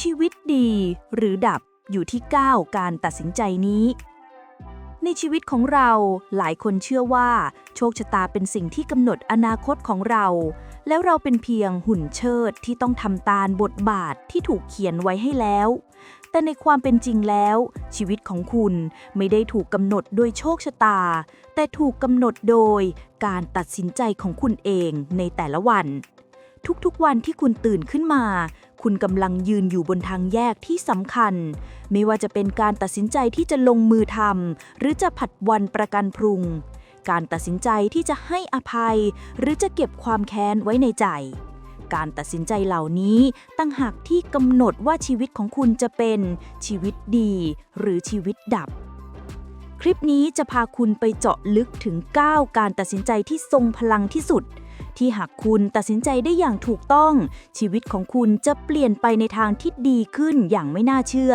ชีวิตดีหรือดับอยู่ที่ก้าวการตัดสินใจนี้ ในชีวิตของเราหลายคนเชื่อว่า โชคชะตาเป็นสิ่งที่กำหนดอนาคตของเรา แล้วเราเป็นเพียงหุ่นเชิดที่ต้องทำตามบทบาทที่ถูกเขียนไว้ให้แล้ว แต่ในความเป็นจริงแล้ว ชีวิตของคุณไม่ได้ถูกกำหนดโดยโชคชะตา แต่ถูกกำหนดโดยการตัดสินใจของคุณเองในแต่ละวัน ทุกๆวันที่คุณตื่นขึ้นมา คุณกำลังยืนอยู่บนทางแยกที่สำคัญ ไม่ว่าจะเป็นการตัดสินใจที่จะลงมือทำหรือจะผัดวันประกันพรุง การตัดสินใจที่จะให้อภัย หรือจะเก็บความแค้นไว้ในใจ การตัดสินใจเหล่านี้ตั้งหากที่กำหนดว่าชีวิตของคุณจะเป็นชีวิตดี หรือชีวิตดับคลิปนี้จะพาคุณไปเจาะลึกถึง 9 การตัดสินใจที่ทรงพลังที่สุด ที่หากคุณตัดสินใจได้อย่างถูกต้อง ชีวิตของคุณจะเปลี่ยนไปในทางที่ดีขึ้นอย่างไม่น่าเชื่อ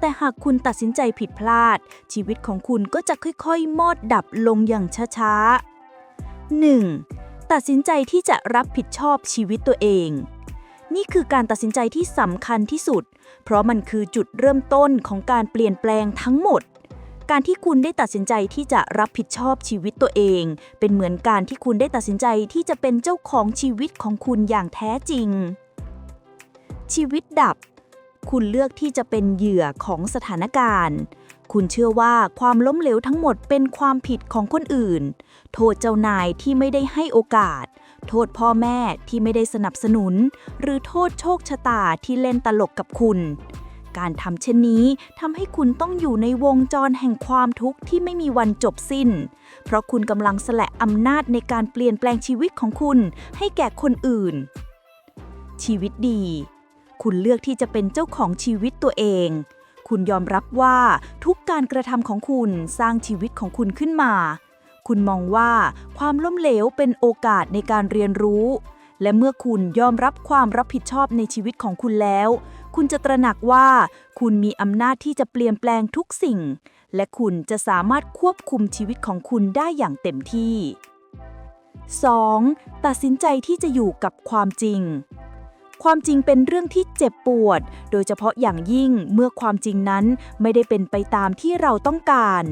แต่หากคุณตัดสินใจผิดพลาด ชีวิตของคุณก็จะค่อยๆ มอดดับลงอย่างช้าๆ 1. ตัดสินใจที่จะรับผิดชอบชีวิตตัวเอง นี่คือการตัดสินใจที่สำคัญที่สุด เพราะมันคือจุดเริ่มต้นของการเปลี่ยนแปลงทั้งหมด การที่คุณได้ตัดสินใจที่จะรับผิดชอบชีวิตตัวเอง เป็นเหมือนการที่คุณได้ตัดสินใจที่จะเป็นเจ้าของชีวิตของคุณอย่างแท้จริง ชีวิตดับ คุณเลือกที่จะเป็นเหยื่อของสถานการณ์ คุณเชื่อว่าความล้มเหลวทั้งหมดเป็นความผิดของคนอื่น โทษเจ้านายที่ไม่ได้ให้โอกาส โทษพ่อแม่ที่ไม่ได้สนับสนุน หรือโทษโชคชะตาที่เล่นตลกกับคุณ การทำเช่นนี้ทำให้คุณต้องอยู่ในวงจรแห่งความทุกข์ที่ไม่มีวันจบสิ้น เพราะคุณกำลังสละอำนาจในการเปลี่ยนแปลงชีวิตของคุณให้แก่คนอื่น ชีวิตดี คุณเลือกที่จะเป็นเจ้าของชีวิตตัวเอง คุณยอมรับว่าทุกการกระทำของคุณสร้างชีวิตของคุณขึ้นมา คุณมองว่าความล้มเหลวเป็นโอกาสในการเรียนรู้และเมื่อคุณยอมรับความรับผิดชอบในชีวิตของคุณแล้ว คุณจะตระหนักว่า คุณมีอำนาจที่จะเปลี่ยนแปลงทุกสิ่ง และคุณจะสามารถควบคุมชีวิตของคุณได้อย่างเต็มที่ 2. ตัดสินใจที่จะอยู่กับความจริง ความจริงเป็นเรื่องที่เจ็บปวด โดยเฉพาะอย่างยิ่งเมื่อความจริงนั้นไม่ได้เป็นไปตามที่เราต้องการ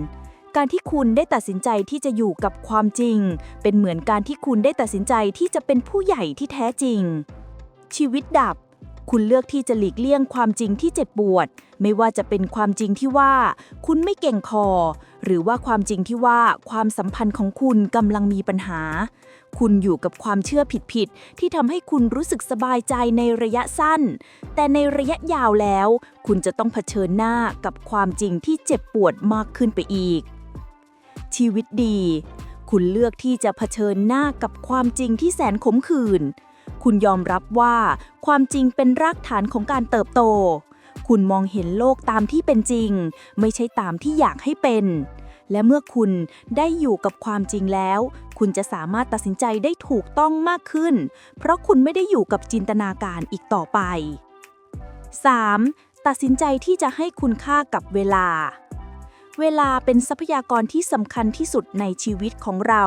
การที่คุณได้ตัดสินใจที่จะอยู่กับความจริง เป็นเหมือนการที่คุณได้ตัดสินใจที่จะเป็นผู้ใหญ่ที่แท้จริง ชีวิตดับ คุณเลือกที่จะหลีกเลี่ยงความจริงที่เจ็บปวด ไม่ว่าจะเป็นความจริงที่ว่า คุณไม่เก่งพอ หรือว่าความจริงที่ว่าความสัมพันธ์ของคุณกำลังมีปัญหา คุณอยู่กับความเชื่อผิดๆที่ทำให้คุณรู้สึกสบายใจในระยะสั้น แต่ในระยะยาวแล้ว คุณจะต้องเผชิญหน้ากับความจริงที่เจ็บปวดมากขึ้นไปอีก ชีวิตดี คุณเลือกที่จะเผชิญหน้ากับความจริงที่แสนขมขื่น คุณยอมรับว่าความจริงเป็นรากฐานของการเติบโต คุณมองเห็นโลกตามที่เป็นจริง ไม่ใช่ตามที่อยากให้เป็น และเมื่อคุณได้อยู่กับความจริงแล้ว คุณจะสามารถตัดสินใจได้ถูกต้องมากขึ้น เพราะคุณไม่ได้อยู่กับจินตนาการอีกต่อไป 3. ตัดสินใจที่จะให้คุณค่ากับเวลา เวลาเป็นทรัพยากรที่สำคัญที่สุดในชีวิตของเรา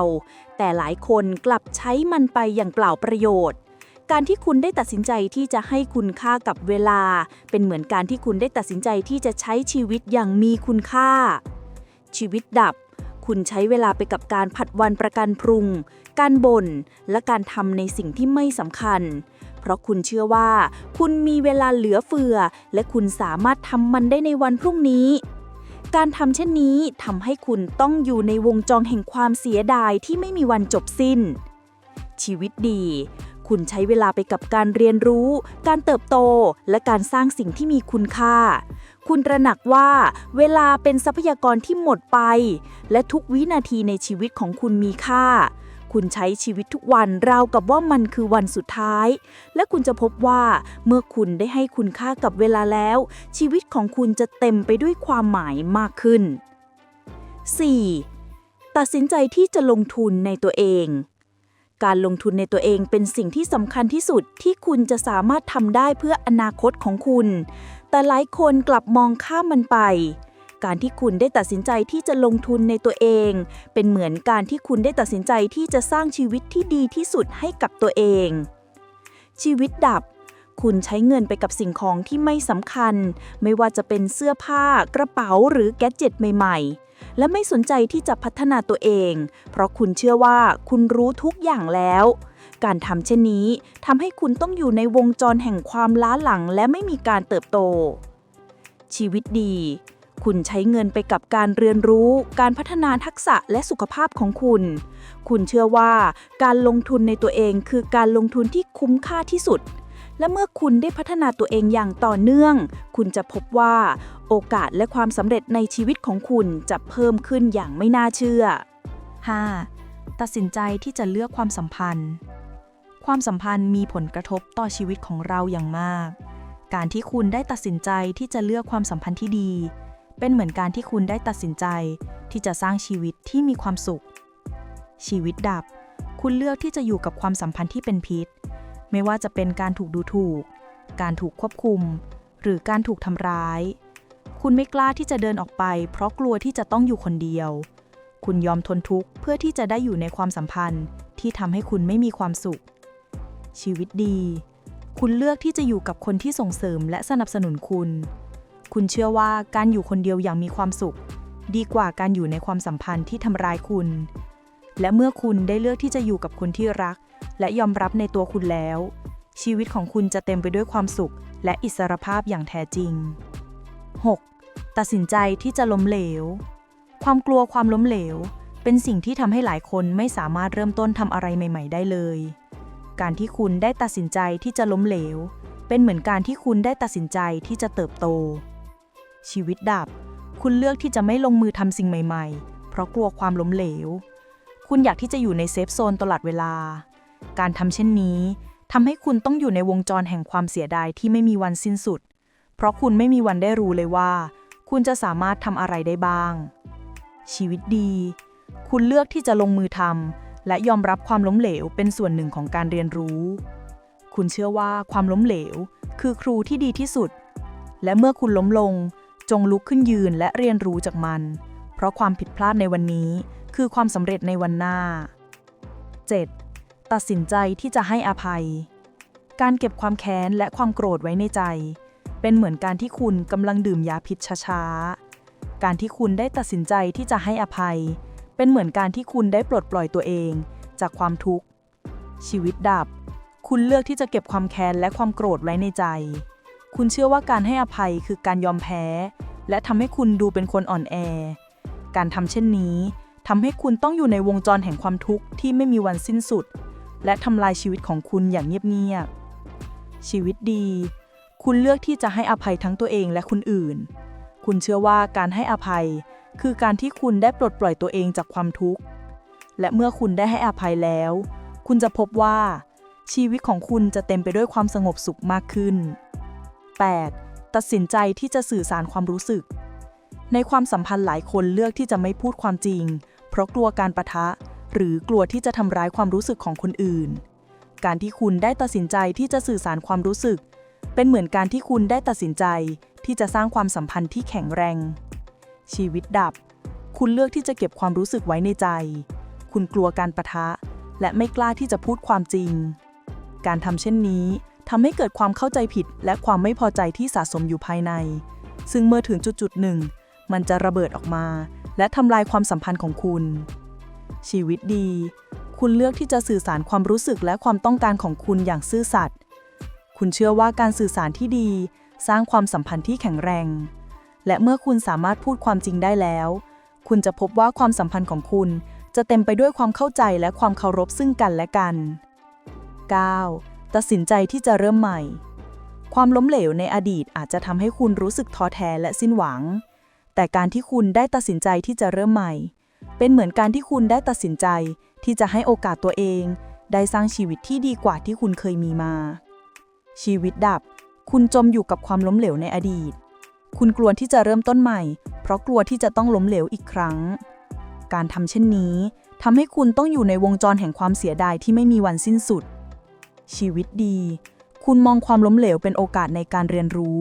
แต่หลายคนกลับใช้มันไปอย่างเปล่าประโยชน์ การที่คุณได้ตัดสินใจที่จะให้คุณค่ากับเวลา เป็นเหมือนการที่คุณได้ตัดสินใจที่จะใช้ชีวิตอย่างมีคุณค่า ชีวิตดับ คุณใช้เวลาไปกับการผัดวันประกันพรุง การบ่นและการทำในสิ่งที่ไม่สำคัญ เพราะคุณเชื่อว่า คุณมีเวลาเหลือเฟือ และคุณสามารถทำมันได้ในวันพรุ่งนี้ การทำเช่นนี้ทำให้คุณต้องอยู่ในวงจรแห่งความเสียดายที่ไม่มีวันจบสิ้นชีวิตดี คุณใช้เวลาไปกับการเรียนรู้ การเติบโต และการสร้างสิ่งที่มีคุณค่า คุณตระหนักว่าเวลาเป็นทรัพยากรที่หมดไป และทุกวินาทีในชีวิตของคุณมีค่า คุณใช้ชีวิตทุกวันราวกับว่ามันคือวันสุดท้าย และคุณจะพบว่าเมื่อคุณได้ให้คุณค่ากับเวลาแล้ว ชีวิตของคุณจะเต็มไปด้วยความหมายมากขึ้น 4. ตัดสินใจที่จะลงทุนในตัวเอง การลงทุนในตัวเองเป็นสิ่งที่สำคัญที่สุดที่คุณจะสามารถทำได้เพื่ออนาคตของคุณ แต่หลายคนกลับมองข้ามมันไป การที่คุณได้ตัดสินใจที่จะลงทุนในตัวเอง เป็นเหมือนการที่คุณได้ตัดสินใจที่จะสร้างชีวิตที่ดีที่สุดให้กับตัวเอง ชีวิตดับ คุณใช้เงินไปกับสิ่งของที่ไม่สำคัญ ไม่ว่าจะเป็นเสื้อผ้ากระเป๋าหรือแกจ็ตใหม่ ๆ และไม่สนใจที่จะพัฒนาตัวเอง เพราะคุณเชื่อว่าคุณรู้ทุกอย่างแล้ว การทำเช่นนี้ทำให้คุณต้องอยู่ในวงจรแห่งความล้าหลังและไม่มีการเติบโต ชีวิตดี คุณใช้เงินไปกับการเรียนรู้ การพัฒนาทักษะและสุขภาพของคุณ คุณเชื่อว่าการลงทุนในตัวเองคือการลงทุนที่คุ้มค่าที่สุด และเมื่อคุณได้พัฒนาตัวเองอย่างต่อเนื่อง คุณจะพบว่า โอกาสและความสำเร็จในชีวิตของคุณจะเพิ่มขึ้นอย่างไม่น่าเชื่อ 5. ตัดสินใจที่จะเลือกความสัมพันธ์ ความสัมพันธ์มีผลกระทบต่อชีวิตของเราอย่างมาก การที่คุณได้ตัดสินใจที่จะเลือกความสัมพันธ์ที่ดี เป็นเหมือนการที่คุณได้ตัดสินใจที่จะสร้างชีวิตที่มีความสุข ชีวิตดับ คุณเลือกที่จะอยู่กับความสัมพันธ์ที่เป็นพิษ ไม่ว่าจะเป็นการถูกดูถูก การถูกควบคุม หรือการถูกทำร้าย คุณไม่กล้าที่จะเดินออกไป เพราะกลัวที่จะต้องอยู่คนเดียว คุณยอมทนทุกข์เพื่อที่จะได้อยู่ในความสัมพันธ์ที่ทำให้คุณไม่มีความสุข ชีวิตดี คุณเลือกที่จะอยู่กับคนที่ส่งเสริมและสนับสนุนคุณ คุณเชื่อว่าการอยู่คนเดียวอย่างมีความสุข ดีกว่าการอยู่ในความสัมพันธ์ที่ทำร้ายคุณ และเมื่อคุณได้เลือกที่จะอยู่กับคนที่รัก และยอมรับในตัวคุณแล้ว ชีวิตของคุณจะเต็มไปด้วยความสุข และอิสรภาพอย่างแท้จริง 6. ตัดสินใจที่จะล้มเหลว ความกลัวความล้มเหลว เป็นสิ่งที่ทำให้หลายคนไม่สามารถเริ่มต้นทำอะไรใหม่ ๆ ได้เลย การที่คุณได้ตัดสินใจที่จะล้มเหลว เป็นเหมือนการที่คุณได้ตัดสินใจที่จะเติบโต ชีวิตดับ คุณเลือกที่จะไม่ลงมือทำสิ่งใหม่ ๆ เพราะกลัวความล้มเหลว คุณอยากที่จะอยู่ในเซฟโซนตลอดเวลา การทำเช่นนี้ทำให้คุณต้องอยู่ในวงจรแห่งความเสียดายที่ไม่มีวันสิ้นสุด เพราะคุณไม่มีวันได้รู้เลยว่า คุณจะสามารถทำอะไรได้บ้าง ชีวิตดี คุณเลือกที่จะลงมือทำและยอมรับความล้มเหลวเป็นส่วนหนึ่งของการเรียนรู้ คุณเชื่อว่าความล้มเหลว คือครูที่ดีที่สุด และเมื่อคุณล้มลง จงลุกขึ้นยืนและเรียนรู้จากมัน เพราะความผิดพลาดในวันนี้ คือความสำเร็จในวันหน้า 7. ตัดสินใจที่จะให้อภัย การเก็บความแค้นและความโกรธไว้ในใจ เป็นเหมือนการที่คุณกำลังดื่มยาพิษช้าๆ การที่คุณได้ตัดสินใจที่จะให้อภัย เป็นเหมือนการที่คุณได้ปลดปล่อยตัวเอง จากความทุกข์ ชีวิตดับ คุณเลือกที่จะเก็บความแค้นและความโกรธไว้ในใจ คุณเชื่อว่าการให้อภัยคือการยอมแพ้ และทำให้คุณดูเป็นคนอ่อนแอ การทำเช่นนี้ทำให้คุณต้องอยู่ในวงจรแห่งความทุกข์ที่ไม่มีวันสิ้นสุด และทำลายชีวิตของคุณอย่างเงียบๆ ชีวิตดี คุณเลือกที่จะให้อภัยทั้งตัวเองและคนอื่น คุณเชื่อว่าการให้อภัย คือการที่คุณได้ปลดปล่อยตัวเองจากความทุกข์ และเมื่อคุณได้ให้อภัยแล้ว คุณจะพบว่า ชีวิตของคุณจะเต็มไปด้วยความสงบสุขมากขึ้น 8. ตัดสินใจที่จะสื่อสารความรู้สึก ในความสัมพันธ์หลายคนเลือกที่จะไม่พูดความจริง เพราะกลัวการประทะ หรือกลัวที่จะทำร้ายความรู้สึกของคนอื่น การที่คุณได้ตัดสินใจที่จะสื่อสารความรู้สึก เป็นเหมือนการที่คุณได้ตัดสินใจที่จะสร้างความสัมพันธ์ที่แข็งแรง ชีวิตดับ คุณเลือกที่จะเก็บความรู้สึกไว้ในใจ คุณกลัวการประทะ และไม่กล้าที่จะพูดความจริง การทำเช่นนี้ทำให้เกิดความเข้าใจผิดและความไม่พอใจที่สะสมอยู่ภายใน ซึ่งเมื่อถึงจุดๆหนึ่ง มันจะระเบิดออกมา และทำลายความสัมพันธ์ของคุณ ชีวิตดี คุณเลือกที่จะสื่อสารความรู้สึกและความต้องการของคุณอย่างซื่อสัตย์ คุณเชื่อว่าการสื่อสารที่ดี สร้างความสัมพันธ์ที่แข็งแรง และเมื่อคุณสามารถพูดความจริงได้แล้ว คุณจะพบว่าความสัมพันธ์ของคุณจะเต็มไปด้วยความเข้าใจและความเคารพซึ่งกันและกัน 9. ตัดสินใจที่จะเริ่มใหม่ ความล้มเหลวในอดีตอาจจะทำให้คุณรู้สึกท้อแท้และสิ้นหวัง แต่การที่คุณได้ตัดสินใจที่จะเริ่มใหม่ เป็นเหมือนการที่คุณได้ตัดสินใจที่จะให้โอกาสตัวเอง ได้สร้างชีวิตที่ดีกว่าที่คุณเคยมีมา ชีวิตดับ คุณจมอยู่กับความล้มเหลวในอดีต คุณกลัวที่จะเริ่มต้นใหม่ เพราะกลัวที่จะต้องล้มเหลวอีกครั้ง การทำเช่นนี้ทำให้คุณต้องอยู่ในวงจรแห่งความเสียดายที่ไม่มีวันสิ้นสุด ชีวิตดี คุณมองความล้มเหลวเป็นโอกาสในการเรียนรู้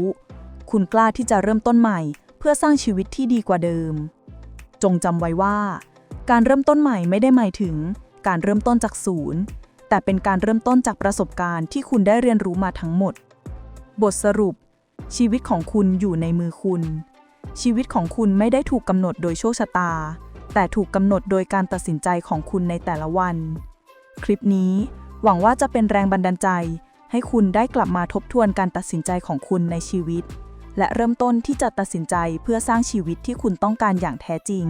คุณกล้าที่จะเริ่มต้นใหม่ เพื่อสร้างชีวิตที่ดีกว่าเดิม จงจำไว้ว่า การเริ่มต้นใหม่ไม่ได้หมายถึง การเริ่มต้นจากศูนย์ แต่เป็นการเริ่มต้นจากประสบการณ์ที่คุณได้เรียนรู้มาทั้งหมด บทสรุป ชีวิตของคุณอยู่ในมือคุณ ชีวิตของคุณไม่ได้ถูกกำหนดโดยโชคชะตา แต่ถูกกำหนดโดยการตัดสินใจของคุณในแต่ละวัน คลิปนี้หวังว่าจะเป็นแรงบันดาลใจ ให้คุณได้กลับมาทบทวนการตัดสินใจของคุณในชีวิต และเริ่มต้นที่จะตัดสินใจเพื่อสร้างชีวิตที่คุณต้องการอย่างแท้จริง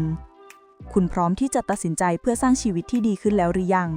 คุณพร้อมที่จะตัดสินใจเพื่อสร้างชีวิตที่ดีขึ้นแล้วหรือยัง